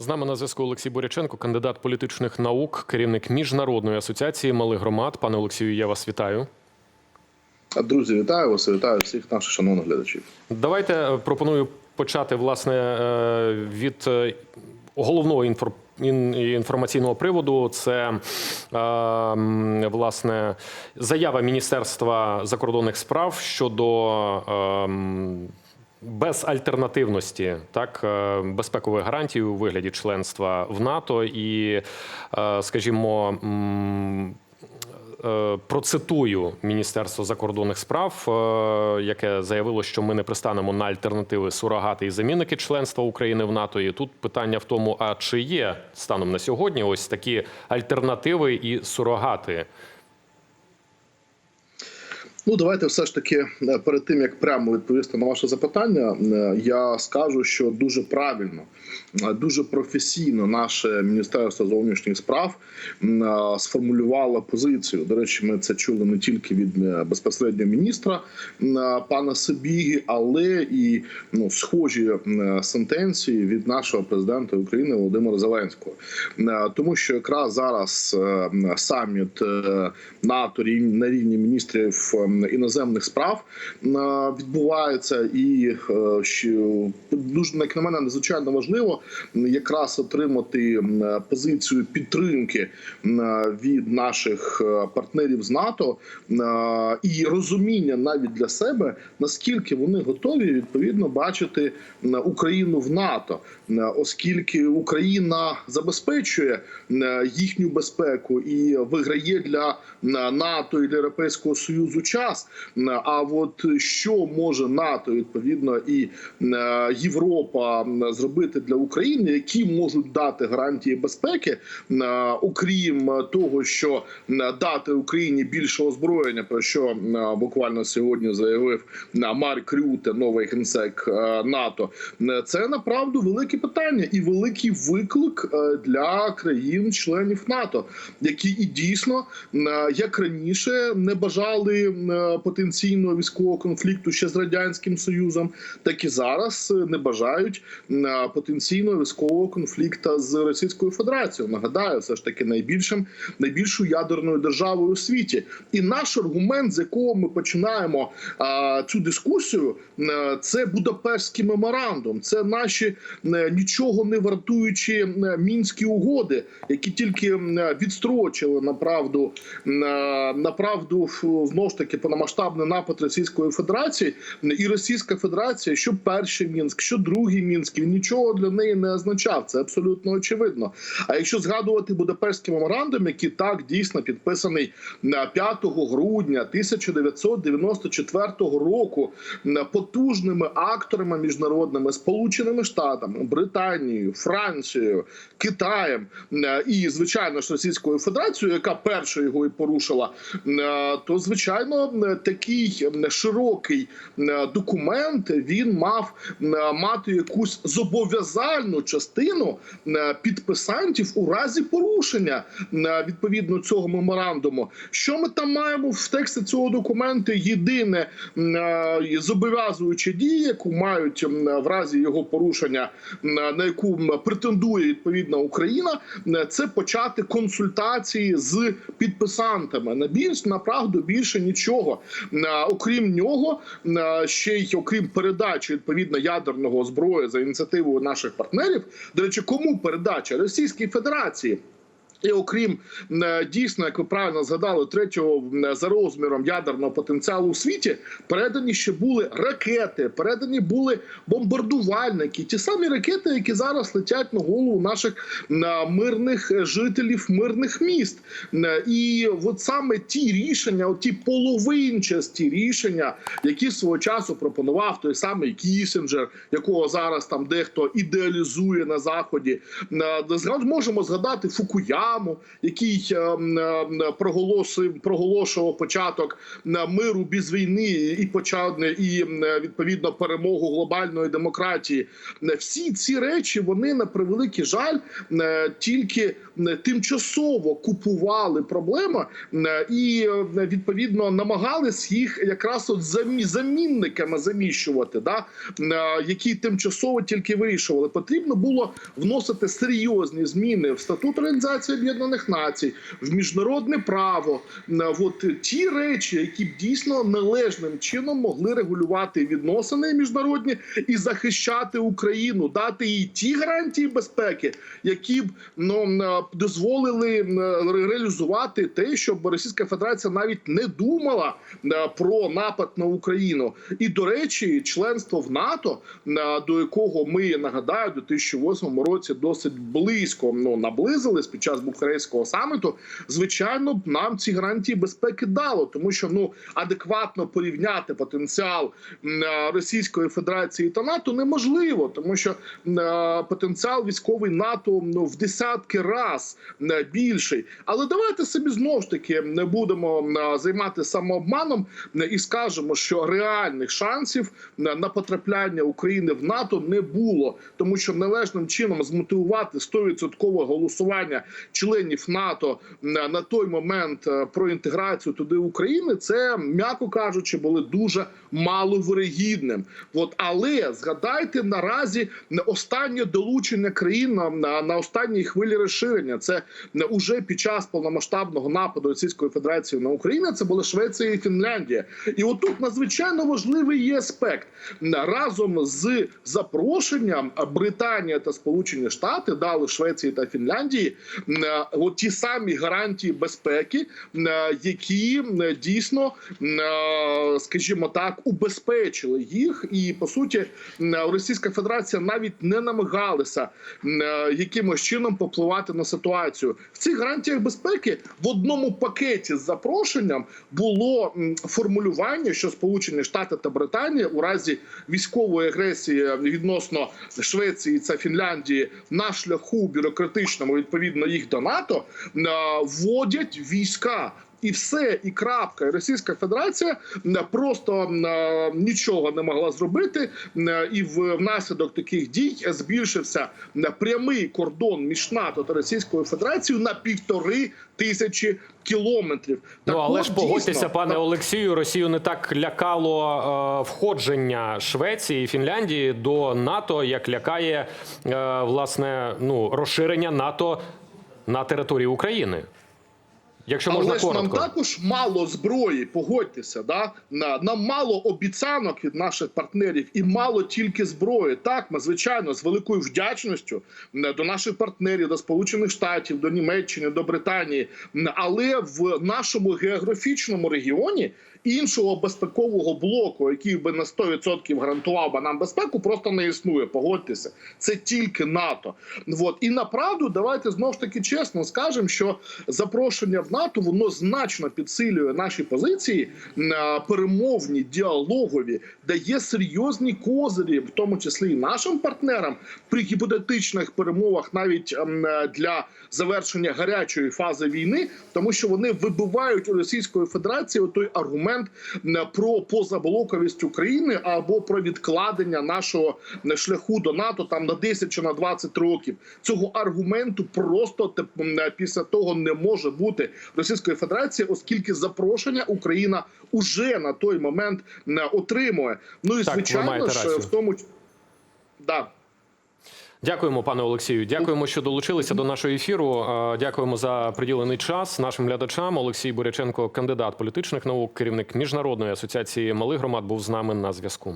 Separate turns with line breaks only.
З нами на зв'язку Олексій Боряченко, кандидат політичних наук, керівник міжнародної асоціації малих громад. Пане Олексію, я вас вітаю.
Друзі, вітаю вас, вітаю всіх наших шановних глядачів.
Давайте е, пропоную почати власне е, від е, головного інформаційного приводу. Це власне заява Міністерства закордонних справ щодо. М, Безальтернативності так е, безпекових гарантій у вигляді членства в НАТО і, е, скажімо, Е, Процитую Міністерство закордонних справ, яке заявило, що ми не пристанемо на альтернативи сурогати і замінники членства України в НАТО. І тут питання в тому: а чи є станом на сьогодні ось такі альтернативи і сурогати?
Ну, давайте все ж таки е, перед тим як прямо відповісти на ваше запитання, е, я скажу, що дуже правильно, е, дуже професійно наше міністерство зовнішніх справ сформулювало позицію. До речі, ми це чули не тільки від безпосередньо міністра пана Сибіги, але і ну схожі сентенції від нашого президента України Володимира Зеленського, тому що якраз зараз саміт НАТО на рівні міністрів іноземних справ е, відбувається, і е, дуже як на мене надзвичайно важливо якраз отримати позицію підтримки від наших е, партнерів з НАТО і розуміння навіть для себе наскільки вони готові відповідно бачити Україну в НАТО, оскільки Україна забезпечує їхню безпеку і виграє для НАТО і для Європейського союзу час. Е, А от що може НАТО відповідно і е, Європа зробити для України, які можуть дати гарантії безпеки, е, окрім того, що дати Україні більше озброєння, про що е, буквально сьогодні заявив Марк Рюте, новий генсек НАТО. Це направду велике питання і великий виклик для країн-членів НАТО, які і дійсно, як раніше, не бажали потенційного військового конфлікту ще з радянським союзом, так і зараз е, не бажають е, потенційного військового конфлікту з Російською Федерацією. Нагадаю, все ж таки найбільшим найбільшою ядерною державою у світі. І наш аргумент, з якого ми починаємо а, цю дискусію, е, це Будапештський меморандум. Це наші е, нічого не вартуючі е, мінські угоди, які тільки е, відстрочили направду е, направду в- знову ж таки повномасштабний напад Російської Федерації і Російська Федерація, що перший мінськ, що другий мінськ, він нічого для неї не означав. Це абсолютно очевидно. А якщо згадувати Будапештський меморандум, який так дійсно підписаний на 5 грудня 1994 року потужними акторами міжнародними сполученими штатами, Британією, Францією, Китаєм і звичайно ж Російською Федерацією, яка перша його і порушила, то звичайно м, такий широкий документ він мав м, мати якусь зобов'язальну частину підписантів у разі порушення відповідно цього меморандуму. Що ми там маємо в тексті цього документу? Єдине е, зобов'язуюча дія, яку мають в разі його порушення, на яку претендує відповідна Україна, це почати консультації з підписантами. На більш направду більше нічого. М, е, Окрім нього, е, ще й окрім передачі відповідно ядерного зброї за ініціативою наших партнерів. До речі, кому передача Російській Федерації. І окрім е, дійсно, як ви правильно згадали, третього е, за розміром ядерного потенціалу у світі передані ще були ракети, передані були бомбардувальники, ті самі ракети, які зараз летять на голову наших е, мирних жителів мирних міст. І от саме ті рішення, от ті половинчасті рішення, які свого часу пропонував той самий Кісінджер, якого зараз там дехто ідеалізує на заході. Можемо згадати Фукуя. Абраму, який е, е, проголосив проголошував початок миру без війни і почав і відповідно перемогу глобальної демократії. Е, Всі ці речі вони на превеликий жаль тільки тимчасово купували проблеми і відповідно намагались їх якраз от замінниками заміщувати, да які тимчасово тільки вирішували. Потрібно було вносити серйозні зміни в статут Організації Об'єднаних Націй, в міжнародне право. Е, От ті речі, які б дійсно належним чином могли регулювати відносини міжнародні і захищати Україну, дати їй ті гарантії безпеки, які б ну е, дозволили е, реалізувати те, щоб Російська Федерація навіть не думала про напад на Україну. І до речі, членство в НАТО, до якого ми нагадаю, у 2008 році досить близько ну наблизились під час Бухарестського саміту. Звичайно, б нам ці гарантії безпеки дало, тому що ну адекватно порівняти потенціал е, Російської Федерації та НАТО неможливо, тому що е, потенціал військовий НАТО ну в десятки раз е, більший. Але давайте собі знов ж таки не будемо займати самообманом і скажемо, що реальних шансів на потрапляння України в НАТО не було, тому що належним чином змотивувати 100% голосування членів НАТО на, той момент е, про інтеграцію туди України, це м'яко кажучи, були дуже маловирогідним. От але згадайте наразі на останнє долучення країн на, на, останній хвилі розширення. Це уже під час повномасштабного нападу Російської Федерації на Україну. Це були Швеція і Фінляндія. І отут надзвичайно важливий є аспект разом з запрошенням Британія та Сполучені Штати дали Швеції та Фінляндії от ті самі гарантії безпеки, е, які е, дійсно, е, скажімо так, убезпечили їх, і по суті, е, Російська Федерація навіть не намагалася е, якимось чином попливати на ситуацію. В цих гарантіях безпеки в одному пакеті з запрошенням було формулювання, що Сполучені Штати та Британія у разі військової агресії відносно Швеції та Фінляндії на шляху бюрократичному відповідно їх до НАТО е, вводять війська. І все, і крапка. І Російська Федерація м, просто е, нічого не могла зробити, і внаслідок таких дій збільшився прямий кордон між НАТО та Російською Федерацією на півтори тисячі кілометрів.
Ну
Так
але
от,
ж погодьтеся,
дійсно,
пане
так,
Олексію, Росію не так лякало е, входження Швеції і Фінляндії до НАТО, як лякає е, власне ну розширення НАТО на території України. Якщо можна
Але ж нам також мало зброї, погодьтеся, да На- нам мало обіцянок від наших партнерів і мало тільки зброї. Так, ми звичайно з великою вдячністю до наших партнерів, до Сполучених Штатів, до Німеччини, до Британії. Але в нашому географічному регіоні іншого безпекового блоку, який би на 100% гарантував би нам безпеку, просто не існує. Погодьтеся, це тільки НАТО. От і направду, давайте знов ж таки чесно скажемо, що запрошення в НАТО воно значно підсилює наші позиції на перемовні, діалогові, дає серйозні козирі, в тому числі і нашим партнерам при гіпотетичних перемовах, навіть е, для завершення гарячої фази війни, тому що вони вибивають у Російської Федерації той аргумент м, про позаблоковість України або про відкладення нашого шляху до НАТО там на 10 чи на 20 років. Цього аргументу просто після того не може бути Російської Федерації, оскільки запрошення Україна уже на той момент м, отримує. Ну і
Так, ви
звичайно
маєте
ж в тому да.
Дякуємо, пане Олексію. Дякуємо, що долучилися до нашого ефіру. Дякуємо за приділений час нашим глядачам. Олексій Буряченко, кандидат політичних наук, керівник міжнародної асоціації малих громад, був з нами на зв'язку.